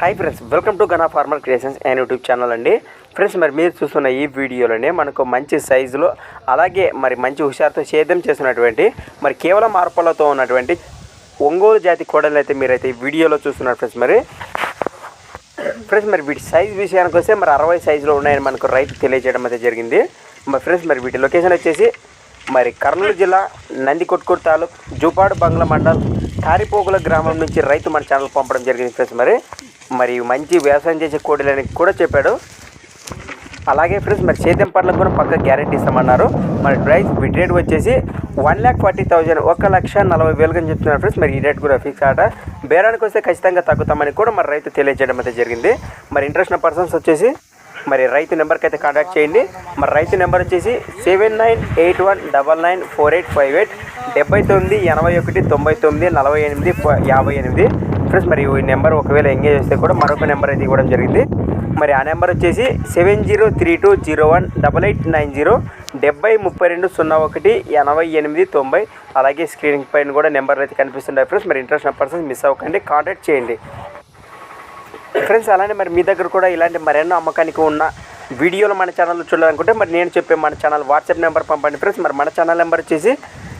Hi friends welcome to Gana farmer creations and YouTube channel అండి. Friends మరి మీరు చూస్తున్న ఈ వీడియోలోనే మనకు మంచి సైజులో అలాగే మరి మంచి హుషారుతో సేద్యం చేస్తున్నటువంటి మరి కేవలం మార్పులతో ఉన్నటువంటి ఒంగోలు జాతి కోడలు అయితే మీరైతే ఈ వీడియోలో చూస్తున్నారు ఫ్రెండ్స్ మరి. ఫ్రెండ్స్ మరి వీటి సైజ్ విషయానికి వస్తే మరి అరవై సైజులో ఉన్నాయని మనకు రైతు తెలియజేయడం అయితే జరిగింది. మరి ఫ్రెండ్స్ మరి వీటి లొకేషన్ వచ్చేసి మరి కర్నూలు జిల్లా నందికొట్కూరు తాలూక్ జూపాడు బంగ్లా మండల్ కారిపోగుల గ్రామం నుంచి రైతు మన ఛానల్ పంపడం జరిగింది ఫ్రెండ్స్ మరి. మరి మంచి వ్యవసాయం చేసే కోడిలని కూడా చెప్పాడు. అలాగే ఫ్రెండ్స్ మరి సేద్యం పనులకు కూడా పక్క గ్యారెంటీ ఇస్తామన్నారు. మరి ప్రైస్ బిడ్ రేట్ వచ్చేసి వన్ ల్యాక్ ఫార్టీ థౌజండ్ ఒక లక్ష నలభై వేలుగా చెప్తున్నారు ఫ్రెండ్స్. మరి ఈ రేట్ కూడా ఫిక్స్ ఆట. బేరానికి వస్తే ఖచ్చితంగా తగ్గుతామని కూడా మరి రైతు తెలియజేయడం అయితే జరిగింది. మరి ఇంట్రెస్ట్ పర్సన్స్ వచ్చేసి మరి రైతు నెంబర్కి అయితే కాంటాక్ట్ చేయండి. మరి రైతు నెంబర్ వచ్చేసి seven nine eight one double nine four eight five eight డెబ్బై తొమ్మిది ఎనభై ఒకటి తొంభై తొమ్మిది నలభై ఎనిమిది యాభై ఎనిమిది. ఫ్రెండ్స్ మరి ఈ నెంబర్ ఒకవేళ ఎంగేజ్ చేస్తే కూడా మరొక నెంబర్ అయితే ఇవ్వడం జరిగింది. మరి ఆ నెంబర్ వచ్చేసి seven zero three two zero one double eight nine zero డెబ్బై ముప్పై రెండు సున్నా ఒకటి ఎనభై ఎనిమిది తొంభై అలాగే స్క్రీన్ పైన కూడా నెంబర్ అయితే కనిపిస్తుంటాయి ఫ్రెండ్స్ మరి ఇంట్రెస్ట్ ఉన్న పర్సన్స్ మిస్ అవ్వకండి కాంటాక్ట్ చేయండి. ఫ్రెండ్స్ అలానే మరి మీ దగ్గర కూడా ఇలాంటి మరెన్నో అమ్మకానికి ఉన్న వీడియోలు మన ఛానల్లో చూడాలనుకుంటే మరి నేను చెప్పే మన ఛానల్ వాట్సాప్ నెంబర్ పంపండి ఫ్రెండ్స్ మరి మన ఛానల్ నెంబర్ వచ్చేసి